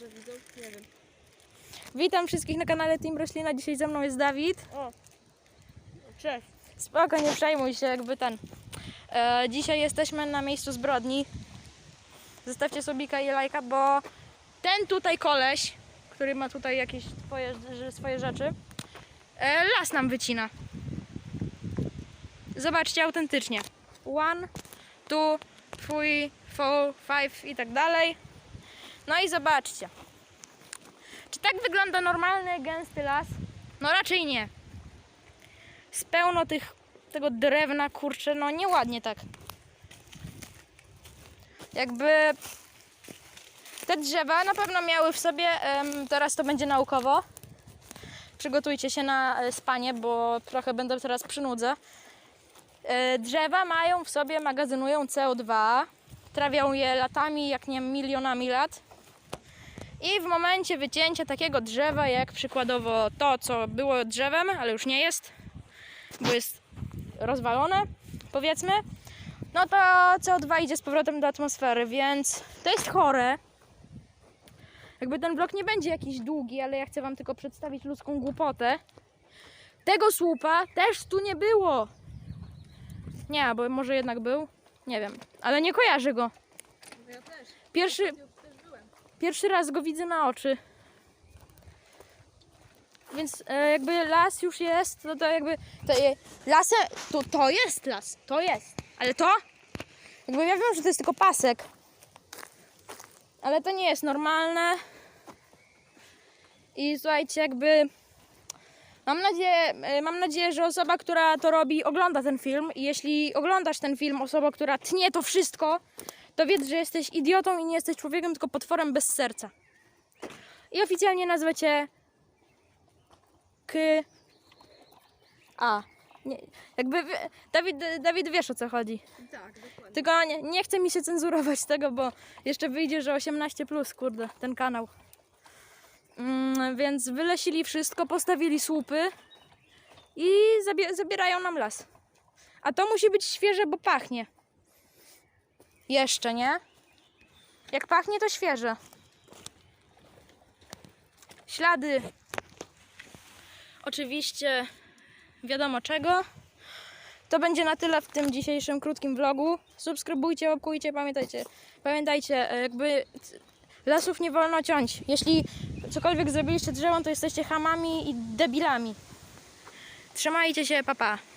dobrze widzą? Nie wiem. Witam wszystkich na kanale Team Roślina. Dzisiaj ze mną jest Dawid. O! Cześć. Spoko, nie przejmuj się, jakby ten. E, dzisiaj jesteśmy na miejscu zbrodni. Zostawcie subika i lajka, bo ten tutaj koleś, który ma tutaj jakieś swoje, że- swoje rzeczy, e, las nam wycina. Zobaczcie autentycznie. One, two, three, four, five i tak dalej. No i zobaczcie. Czy tak wygląda normalny, gęsty las? No raczej nie z pełno tych, tego drewna, kurczę, no nieładnie tak. Jakby te drzewa na pewno miały w sobie, teraz to będzie naukowo. Przygotujcie się na e, spanie, bo trochę będę teraz przy nudze. E, Drzewa mają w sobie, magazynują CO2, trawią je latami, jak nie milionami lat. I w momencie wycięcia takiego drzewa, jak przykładowo to, co było drzewem, ale już nie jest, bo jest rozwalone, powiedzmy, no to CO2 idzie z powrotem do atmosfery, więc to jest chore. Jakby ten blok nie będzie jakiś długi, ale ja chcę Wam tylko przedstawić ludzką głupotę. Tego słupa też tu nie było. Nie, bo może jednak był. Nie wiem, ale nie kojarzę go. Pierwszy. Pierwszy raz go widzę na oczy. Więc e, jakby las już jest, to, to jakby to, lasem, to, to jest las, to jest. Ale to, jakby ja wiem, że to jest tylko pasek. Ale to nie jest normalne. I słuchajcie, jakby mam nadzieję, e, mam nadzieję, że osoba, która to robi, ogląda ten film. I jeśli oglądasz ten film, osoba, która tnie to wszystko, to wiedz, że jesteś idiotą i nie jesteś człowiekiem, tylko potworem bez serca. I oficjalnie nazwę cię K. A. Nie, jakby Dawid, Dawid wiesz o co chodzi. Tak, dokładnie. Tylko nie, nie chce mi się cenzurować tego, bo jeszcze wyjdzie, że 18 plus, kurde, ten kanał. Mm, więc wylesili wszystko, postawili słupy i zabie- zabierają nam las. A to musi być świeże, bo pachnie. Jeszcze, nie? Jak pachnie, to świeże. Ślady. Oczywiście wiadomo czego. To będzie na tyle w tym dzisiejszym krótkim vlogu. Subskrybujcie, łapkujcie, pamiętajcie. Pamiętajcie, jakby lasów nie wolno ciąć. Jeśli cokolwiek zrobiliście drzewom, to jesteście hamami i debilami. Trzymajcie się, papa. Pa.